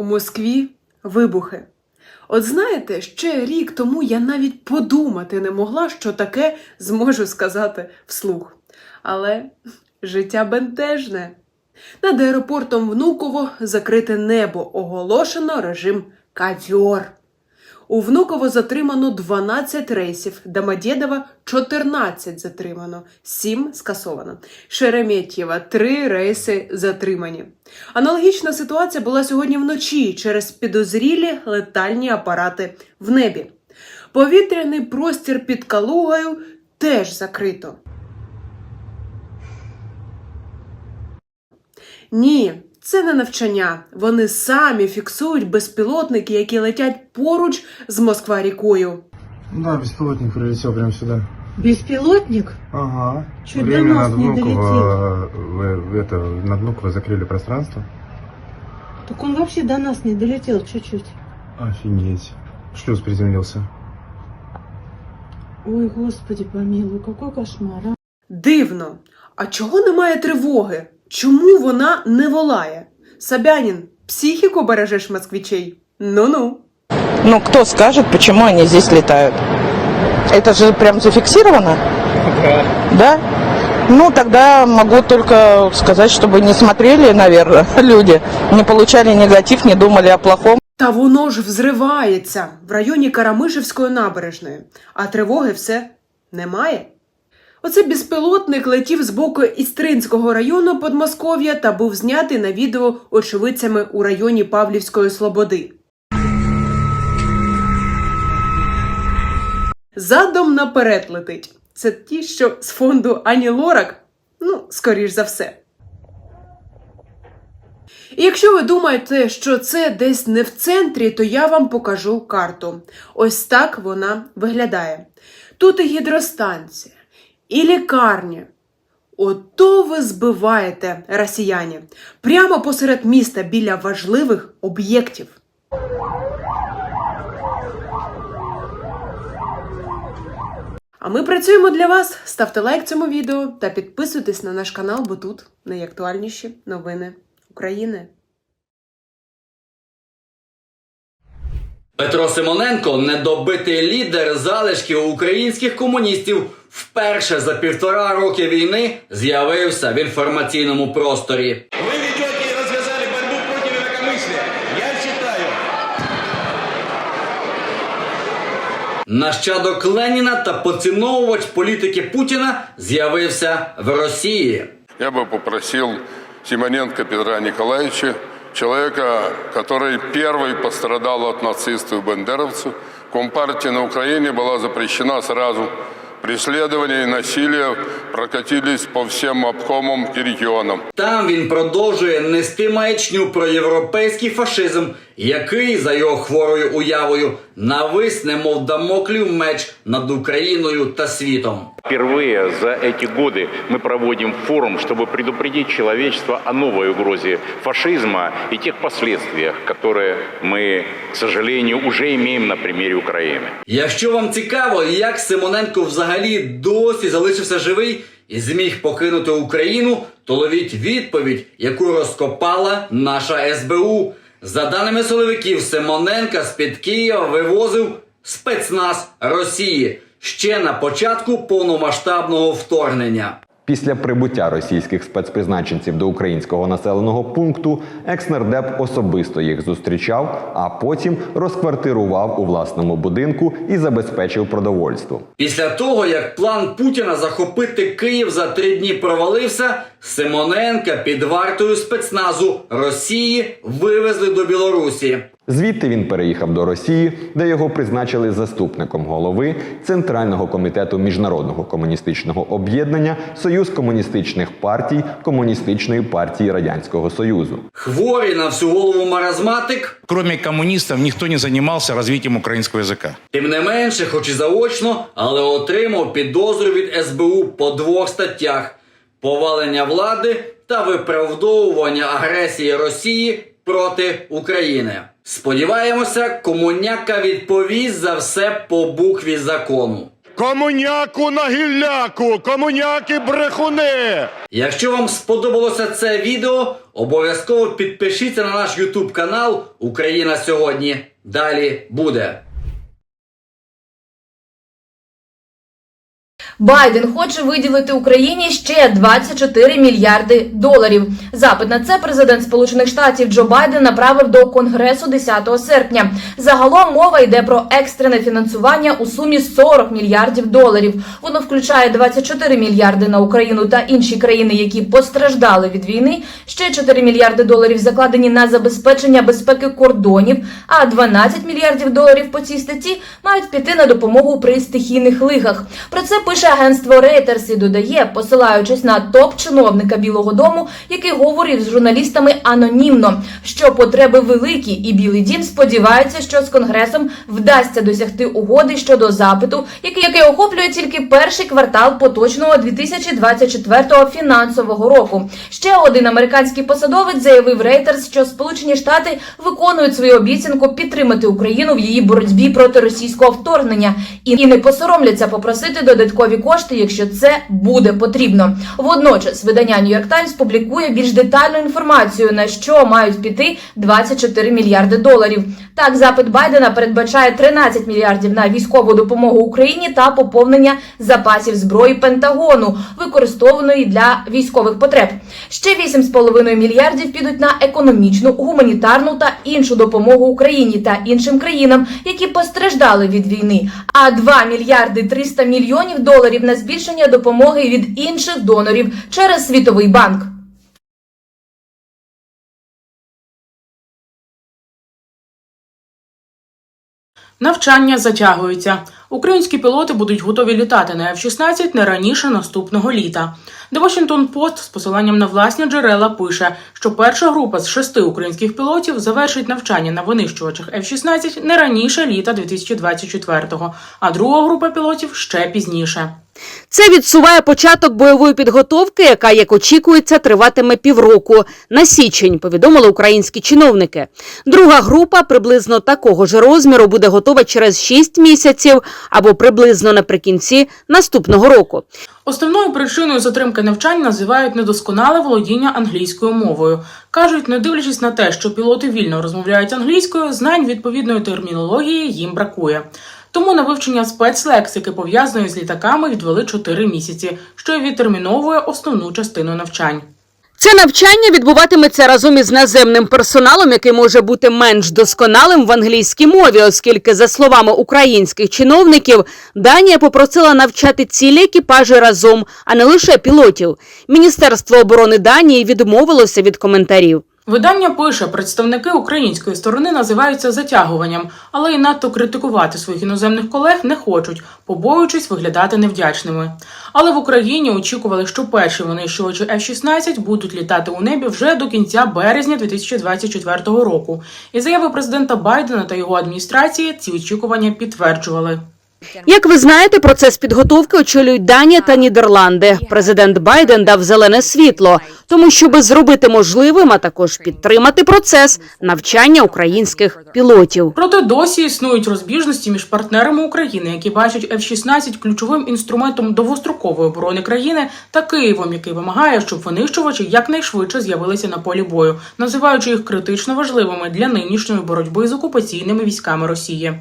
У Москві вибухи. От знаєте, ще рік тому я навіть подумати не могла, що таке зможу сказати вслух. Але життя бентежне. Над аеропортом Внуково закрите небо, оголошено режим кавьор. У Внуково затримано 12 рейсів, Домодєдова 14 затримано, 7 скасовано. Шереметьєва 3 рейси затримані. Аналогічна ситуація була сьогодні вночі через підозрілі летальні апарати в небі. Повітряний простір під Калугою теж закрито. Ні, це не навчання. Вони самі фіксують безпілотники, які летять поруч з Москва-рікою. Да, беспилотник прилетел прямо сюда. Беспилотник? Ага. Чуть до Время нас над не Внуково, вы- это, над Внуково закрыли пространство. Так он вообще до нас не долетел чуть-чуть. Офигеть. Шлюз приземлился. Ой, господи помилуй, какой кошмар, а. Дивно. А чого немає тривоги? Чому вона не волає? Собянін, психіку бережеш москвичей? Ну-ну. Ну, кто скажет, почему они здесь летают? Это же прям зафиксировано? Да. Ну, тогда могу только сказать, чтобы не смотрели, наверное, люди, не получали негатив, не думали о плохом. Та воно ж взривається в районі Карамишевської набережної, а тривоги все немає. Оце безпілотник летів з боку Істринського району Подмосков'я та був знятий на відео очевидцями у районі Павлівської Слободи. Задом наперед летить. Це ті, що з фонду Ані Лорак? Ну, скоріш за все. І якщо ви думаєте, що це десь не в центрі, то я вам покажу карту. Ось так вона виглядає. Тут і гідростанція, і лікарня. Ото ви збиваєте росіяни прямо посеред міста біля важливих об'єктів. А ми працюємо для вас. Ставте лайк цьому відео та підписуйтесь на наш канал, бо тут найактуальніші новини України. Петро Симоненко, недобитий лідер залишків українських комуністів, вперше за півтора роки війни з'явився в інформаційному просторі. Вы ведете и развязали борьбу против инакомыслия. Я считаю, Нащадок Леніна та поціновувач політики Путіна з'явився в Росії. Я бы попросил Симоненко Петра Николаевича, человека, который первый пострадал от нацистов и бандеровцев. Компартия на Украине была запрещена сразу. Преследования и насилие прокатились по всем обкомам и регионам. Там він продовжує нести маячню про європейський фашизм, який, за його хворою уявою, навис немов дамоклів меч над Україною та світом. Впервые за эти годы мы проводим форум, чтобы предупредить человечество о новой угрозе фашизма и тех последствиях, которые мы, к сожалению, уже имеем на примере Украины. Якщо вам цікаво, як Симоненко взагалі досі залишився живий і зміг покинути Україну, то ловіть відповідь, яку розкопала наша СБУ. За даними силовиків, Симоненка з-під Києва вивозив спецназ Росії ще на початку повномасштабного вторгнення. Після прибуття російських спецпризначенців до українського населеного пункту екснардеп особисто їх зустрічав, а потім розквартирував у власному будинку і забезпечив продовольством. Після того, як план Путіна захопити Київ за три дні провалився, Симоненка під вартою спецназу Росії вивезли до Білорусі. Звідти він переїхав до Росії, де його призначили заступником голови Центрального комітету міжнародного комуністичного об'єднання Союз комуністичних партій Комуністичної партії Радянського Союзу. Хворий на всю голову маразматик, Кроме коммунистов, никто не занимался развитием украинского языка. тим не менше, хоч і заочно, але отримав підозру від СБУ по двох статтях: повалення влади та виправдовування агресії Росії проти України. Сподіваємося, комуняка відповість за все по букві закону. Комуняку на гілляку! Комуняки брехуни! Якщо вам сподобалося це відео, обов'язково підпишіться на наш YouTube канал Україна сьогодні. Далі буде. Байден хоче виділити Україні ще 24 мільярди доларів. Запит на це президент Сполучених Штатів Джо Байден направив до Конгресу 10 серпня. Загалом мова йде про екстрене фінансування у сумі 40 мільярдів доларів. Воно включає 24 мільярди на Україну та інші країни, які постраждали від війни. Ще 4 мільярди доларів закладені на забезпечення безпеки кордонів. А 12 мільярдів доларів по цій статті мають піти на допомогу при стихійних лихах. Про це пише агентство Reuters і додає, посилаючись на топ-чиновника Білого Дому, який говорив з журналістами анонімно, що потреби великі, і Білий Дім сподівається, що з конгресом вдасться досягти угоди щодо запиту, який, охоплює тільки перший квартал поточного 2024 фінансового року. Ще один американський посадовець заявив Reuters, що Сполучені Штати виконують свою обіцянку підтримати Україну в її боротьбі проти російського вторгнення і не посоромляться попросити додаткові кошти, якщо це буде потрібно. Водночас видання York Times публікує більш детальну інформацію, на що мають піти 24 мільярди доларів. Так, запит Байдена передбачає 13 мільярдів на військову допомогу Україні та поповнення запасів зброї Пентагону, використованої для військових потреб. Ще 8,5 мільярдів підуть на економічну, гуманітарну та іншу допомогу Україні та іншим країнам, які постраждали від війни. А 2 мільярди 300 мільйонів доларів на збільшення допомоги від інших донорів через Світовий банк. Навчання затягується. Українські пілоти будуть готові літати на F-16 не раніше наступного літа. The Washington Post з посиланням на власні джерела пише, що перша група з шести українських пілотів завершить навчання на винищувачах F-16 не раніше літа 2024-го, а друга група пілотів ще пізніше. Це відсуває початок бойової підготовки, яка, як очікується, триватиме півроку. На січень повідомили українські чиновники. Друга група приблизно такого ж розміру буде готова через 6 місяців або приблизно наприкінці наступного року. Основною причиною затримки навчань називають недосконале володіння англійською мовою. Кажуть, не дивлячись на те, що пілоти вільно розмовляють англійською, знань відповідної термінології їм бракує. Тому на вивчення спецлексики, пов'язаної з літаками, відвели 4 місяці, що й відтерміновує основну частину навчань. Це навчання відбуватиметься разом із наземним персоналом, який може бути менш досконалим в англійській мові, оскільки, за словами українських чиновників, Данія попросила навчати цілі екіпажі разом, а не лише пілотів. Міністерство оборони Данії відмовилося від коментарів. Видання пише, представники української сторони називаються затягуванням, але й надто критикувати своїх іноземних колег не хочуть, побоюючись виглядати невдячними. Але в Україні очікували, що перші винищувачі F-16 будуть літати у небі вже до кінця березня 2024 року. І заяви президента Байдена та його адміністрації ці очікування підтверджували. Як ви знаєте, процес підготовки очолюють Данія та Нідерланди. Президент Байден дав зелене світло, тому щоб зробити можливим, а також підтримати процес навчання українських пілотів. Проте досі існують розбіжності між партнерами України, які бачать F-16 ключовим інструментом довгострокової оборони країни, та Києвом, який вимагає, щоб винищувачі якнайшвидше з'явилися на полі бою, називаючи їх критично важливими для нинішньої боротьби з окупаційними військами Росії.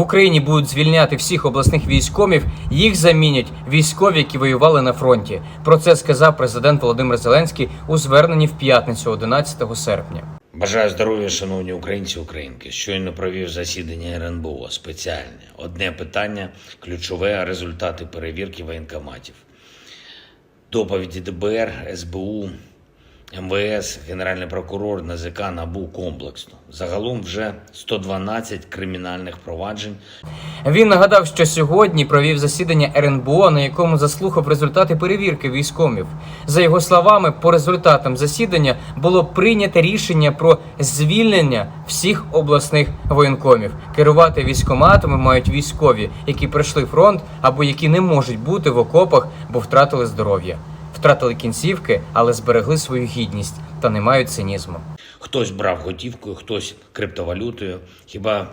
В Україні будуть звільняти всіх обласних військомів, їх замінять військові, які воювали на фронті. Про це сказав президент Володимир Зеленський у зверненні в п'ятницю, 11 серпня. Бажаю здоров'я, шановні українці українки. Щойно провів засідання РНБО спеціальне. Одне питання ключове результати перевірки воєнкоматів. Доповіді ДБР, СБУ, МВС, Генеральний прокурор, НАЗК, НАБУ комплексно. Загалом вже 112 кримінальних проваджень. Він нагадав, що сьогодні провів засідання РНБО, на якому заслухав результати перевірки військомів. За його словами, по результатам засідання було прийнято рішення про звільнення всіх обласних воєнкомів. Керувати військоматами мають військові, які пройшли фронт або які не можуть бути в окопах, бо втратили здоров'я. Втратили кінцівки, але зберегли свою гідність та не мають цинізму. Хтось брав готівкою, хтось криптовалютою. Хіба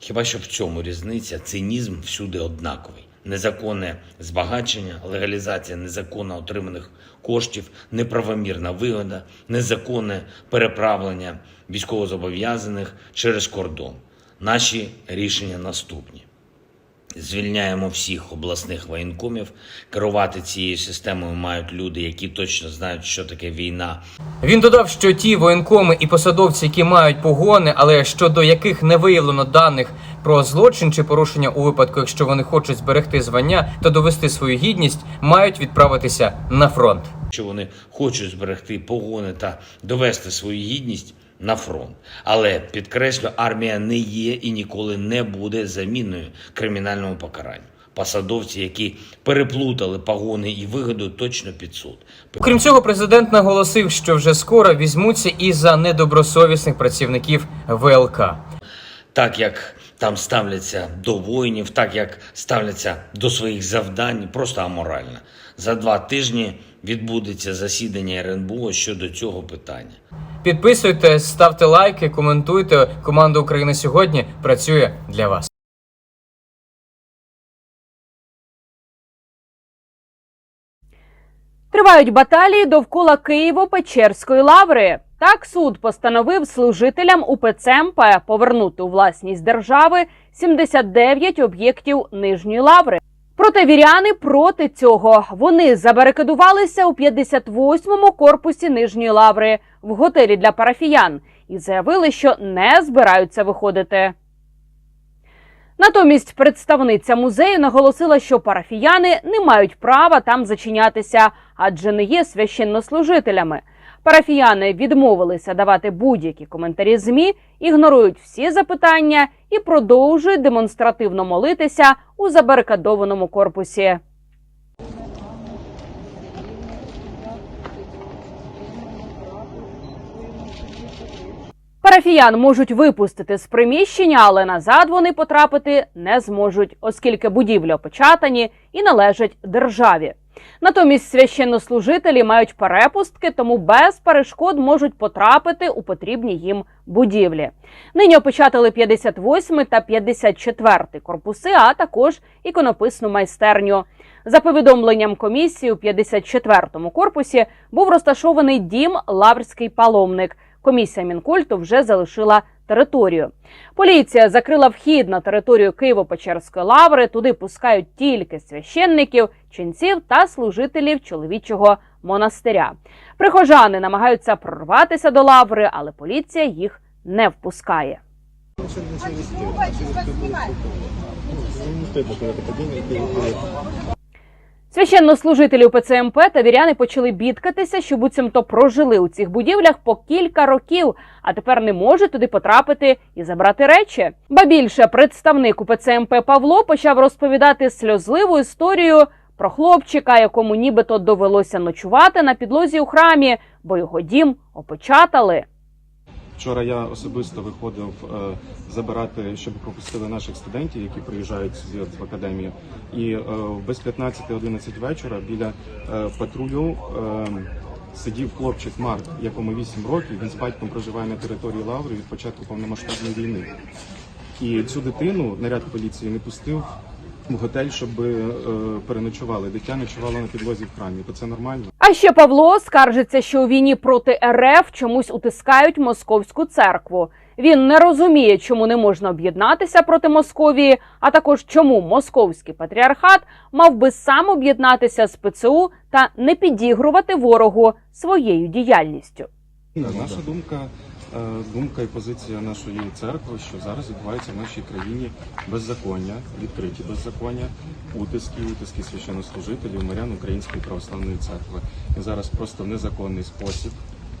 Хіба що в цьому різниця, цинізм всюди однаковий. Незаконне збагачення, легалізація незаконно отриманих коштів, неправомірна вигода, незаконне переправлення військовозобов'язаних через кордон. Наші рішення наступні. Звільняємо всіх обласних воєнкомів. Керувати цією системою мають люди, які точно знають, що таке війна, Він додав, що ті воєнкоми і посадовці, які мають погони, але щодо яких не виявлено даних про злочин чи порушення у випадку, якщо вони хочуть зберегти звання та довести свою гідність, мають відправитися на фронт. що вони хочуть зберегти погони та довести свою гідність на фронт. Але підкреслю, армія не є і ніколи не буде заміною кримінальному покаранню. Посадовці, які переплутали погони і вигоду, точно під суд. Крім цього, президент наголосив, що вже скоро візьмуться і за недобросовісних працівників ВЛК. так як там ставляться до воїнів, так як ставляться до своїх завдань, просто аморально. За два тижні відбудеться засідання РНБО щодо цього питання. Підписуйтесь, ставте лайки, коментуйте. Команда України сьогодні працює для вас. Тривають баталії довкола Києво-Печерської лаври. Так суд постановив служителям УПЦ МП повернути у власність держави 79 об'єктів нижньої лаври. Проте віряни проти цього. Вони забарикадувалися у 58-му корпусі нижньої лаври в готелі для парафіян і заявили, що не збираються виходити. Натомість представниця музею наголосила, що парафіяни не мають права там зачинятися, адже не є священнослужителями. Парафіяни відмовилися давати будь-які коментарі змі, ігнорують всі запитання і продовжують демонстративно молитися у забарикадованому корпусі. Парафіян можуть випустити з приміщення, але назад вони потрапити не зможуть, оскільки будівлі опечатані і належать державі. Натомість священнослужителі мають перепустки, тому без перешкод можуть потрапити у потрібні їм будівлі. Нині опечатали 58 та 54 корпуси, а також іконописну майстерню. За повідомленням комісії, у 54-му корпусі був розташований дім Лаврський паломник. Комісія Мінкульту вже залишила територію. Поліція закрила вхід на територію Києво-Печерської лаври. Туди пускають тільки священників, ченців та служителів чоловічого монастиря. Прихожани намагаються прорватися до лаври, але поліція їх не впускає. Священнослужителі УПЦ МП та віряни почали бідкатися, що буцімто прожили у цих будівлях по кілька років, а тепер не можуть туди потрапити і забрати речі. Ба більше представник УПЦ МП Павло почав розповідати сльозливу історію про хлопчика, якому нібито довелося ночувати на підлозі у храмі, бо його дім опечатали. Вчора я особисто виходив е, забирати, щоб пропустили наших студентів, які приїжджають сюди в академію. І е, без 15-11 вечора біля е, патрулю сидів хлопчик Марк, якому 8 років. Він з батьком проживає на території Лаври від початку повномасштабної війни. І цю дитину наряд поліції не пустив готель, щоб е, переночували. Дитя ночувала на підлозі в храмі. То це нормально. А ще Павло скаржиться, що у війні проти РФ чомусь утискають московську церкву. Він не розуміє, чому не можна об'єднатися проти Московії, а також чому московський патріархат мав би сам об'єднатися з ПЦУ та не підігрувати ворогу своєю діяльністю. Наша думка, думка і позиція нашої церкви, що зараз відбувається в нашій країні беззаконня, відкриті беззаконня, утиски, утиски священнослужителів, мирян Української православної церкви. І зараз просто в незаконний спосіб,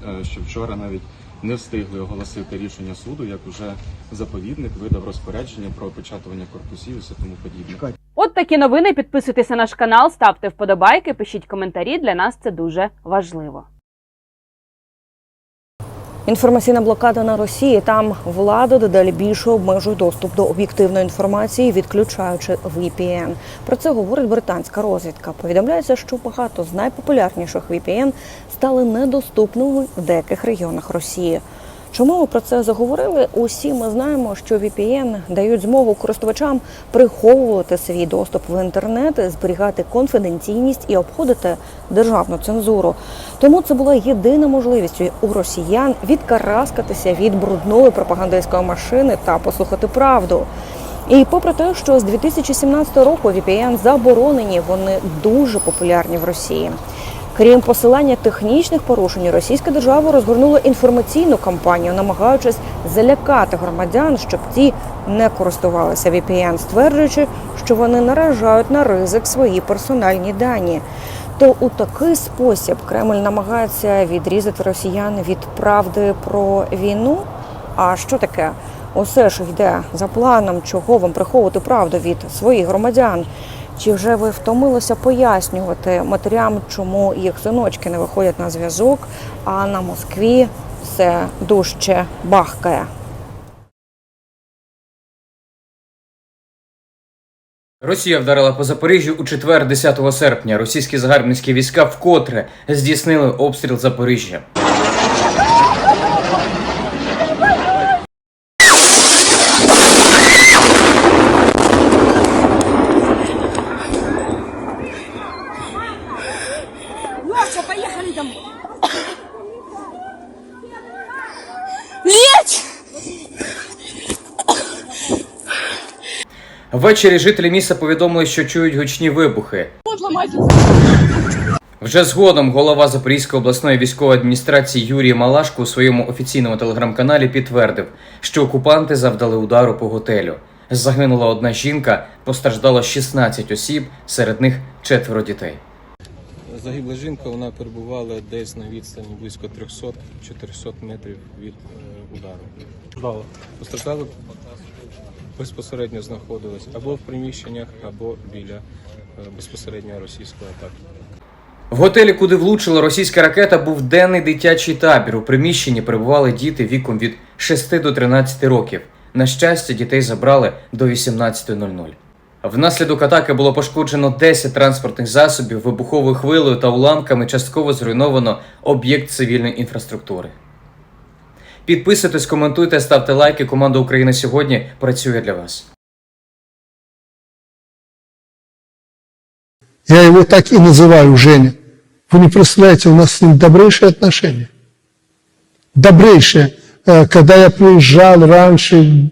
е, що вчора навіть не встигли оголосити рішення суду, як уже заповідник видав розпорядження про опечатування корпусів і все тому подібне. От такі новини. Підписуйтесь на наш канал, ставте вподобайки, пишіть коментарі. Для нас це дуже важливо. Інформаційна блокада на Росії. Там влада дедалі більше обмежує доступ до об'єктивної інформації, відключаючи VPN. Про це говорить британська розвідка. Повідомляється, що багато з найпопулярніших VPN стали недоступними в деяких регіонах Росії. Чому ми про це заговорили? Усі ми знаємо, що VPN дають змогу користувачам приховувати свій доступ в інтернет, зберігати конфіденційність і обходити державну цензуру. Тому це була єдина можливість у росіян відкараскатися від брудної пропагандистської машини та послухати правду. І попри те, що з 2017 року VPN заборонені, вони дуже популярні в Росії. Крім посилання технічних порушень, російська держава розгорнула інформаційну кампанію, намагаючись залякати громадян, щоб ті не користувалися VPN, стверджуючи, що вони наражають на ризик свої персональні дані. То у такий спосіб Кремль намагається відрізати росіян від правди про війну. А що таке? Усе ж йде за планом, чого вам приховувати правду від своїх громадян. Чи вже ви втомилися пояснювати матерям, чому їх синочки не виходять на зв'язок, а на Москві все дужче бахкає? Росія вдарила по Запоріжжю у четвер, 10 серпня. Російські загарбницькі війська вкотре здійснили обстріл Запоріжжя. Ввечері жителі міста повідомили, що чують гучні вибухи. Вже згодом голова Запорізької обласної військової адміністрації Юрій Малашко у своєму офіційному телеграм-каналі підтвердив, що окупанти завдали удару по готелю. Загинула одна жінка, постраждало 16 осіб, серед них четверо дітей. Загибла жінка, вона перебувала десь на відстані близько 300-400 метрів від е, удару. Постраждали безпосередньо знаходились або в приміщеннях, або біля е, безпосередньо російської атаки. В готелі, куди влучила російська ракета, був денний дитячий табір. У приміщенні перебували діти віком від 6 до 13 років. На щастя, дітей забрали до 18.00. Внаслідок атаки було пошкоджено 10 транспортних засобів, вибуховою хвилею та уламками частково зруйновано об'єкт цивільної інфраструктури. Підписуйтесь, коментуйте, ставте лайки. Команда України сьогодні працює для вас. Я его так и называю Женя. Вы не представляете, у нас с ним добрейшие отношения. Добрейшие. Э, Когда я приезжал раньше э,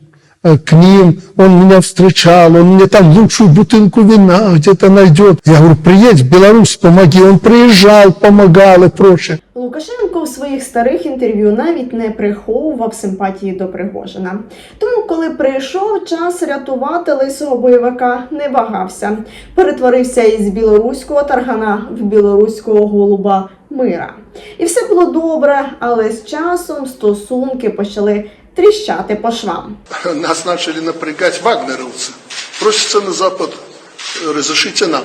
к ним, он меня встречал, он мне там лучшую бутылку вина где-то найдет. Я говорю, приедь в Беларусь, помоги. Он приезжал, помогал и прочее. Лукашенко у своїх старих інтерв'ю навіть не приховував симпатії до Пригожина. Тому, коли прийшов час рятувати лисого бойовика, не вагався. Перетворився із білоруського таргана в білоруського голуба мира. І все було добре, але з часом стосунки почали тріщати по швам. Нас почали напрягати вагнеровці. Просяться на Запад, э, разрешите нам.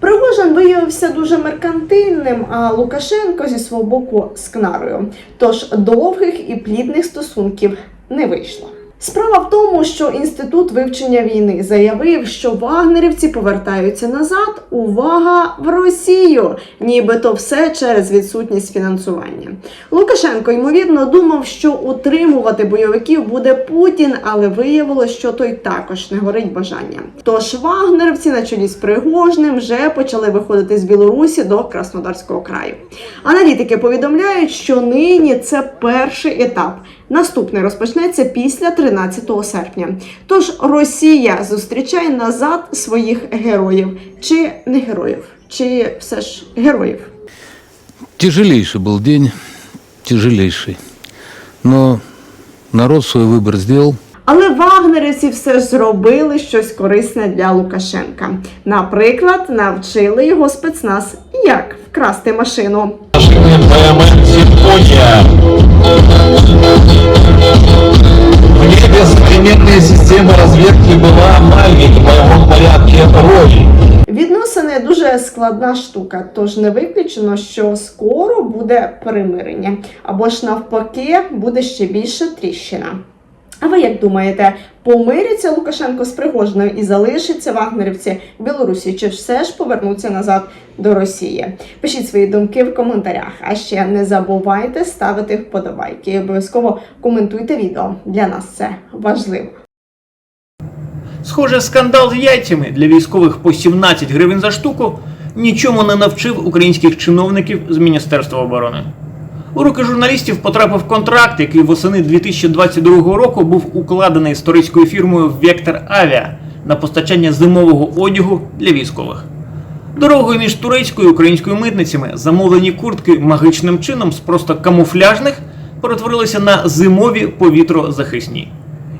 Пригожин виявився дуже меркантильним, а Лукашенко зі свого боку скнарою. Тож довгих і плідних стосунків не вийшло. Справа в тому, що інститут вивчення війни заявив, що вагнерівці повертаються назад. Увага в Росію! Нібито все через відсутність фінансування. Лукашенко ймовірно думав, що утримувати бойовиків буде Путін, але виявилось, що той також не горить бажанням. Тож вагнерівці на чолі з Пригожним вже почали виходити з Білорусі до Краснодарського краю. Аналітики повідомляють, що нині це перший етап. Наступний розпочнеться після 13 серпня. Тож Росія зустрічає назад своїх героїв, чи не героїв, чи все ж героїв. Тяжелейший был день, тяжелейший. Но народ свой выбор сделал. Але вагнерівці все ж зробили щось корисне для Лукашенка. Наприклад, навчили його спецназ, як вкрасти машину. В небе современные системы разведки была Мальвик в боевом порядке Рой. Відносини дуже складна штука, тож не виключено, що скоро буде примирення, або ж навпаки буде ще більше тріщина. А ви як думаєте, помиряться Лукашенко з Пригожиною і залишаться вагнерівці в Білорусі, чи все ж повернуться назад до Росії? Пишіть свої думки в коментарях. А ще не забувайте ставити вподобайки. І обов'язково коментуйте відео. Для нас це важливо. Схоже, скандал з яйцями для військових по 17 гривень за штуку нічому не навчив українських чиновників з Міністерства оборони. У руки журналістів потрапив контракт, який восени 2022 року був укладений турецькою фірмою Вектор Авіа на постачання зимового одягу для військових. Дорогою між турецькою і українською митницями замовлені куртки магічним чином з просто камуфляжних перетворилися на зимові повітрозахисні.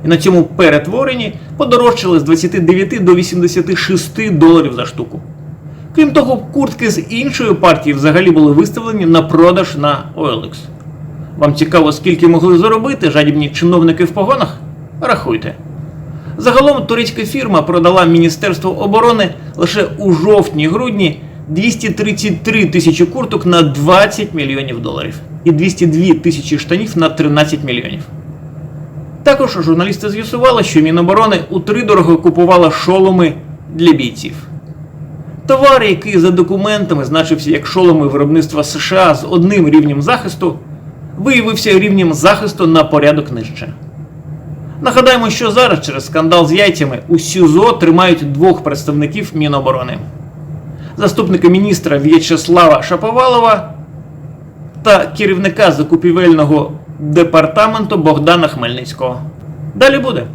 І на цьому перетворенні подорожчали з 29 до 86 доларів за штуку. Крім того, куртки з іншої партії взагалі були виставлені на продаж на OLX. Вам цікаво, скільки могли заробити жадібні чиновники в погонах? Рахуйте. Загалом турецька фірма продала Міністерству оборони лише у жовтні-грудні 233 тисячі курток на 20 мільйонів доларів і 202 тисячі штанів на 13 мільйонів. Також журналісти з'ясували, що Міноборони утридорого купувала шоломи для бійців. Товар, який за документами значився як шоломи виробництва США з одним рівнем захисту, виявився рівнем захисту на порядок нижче. Нагадаємо, що зараз через скандал з яйцями у СІЗО тримають двох представників Міноборони: заступника міністра В'ячеслава Шаповалова та керівника закупівельного департаменту Богдана Хмельницького. Далі буде.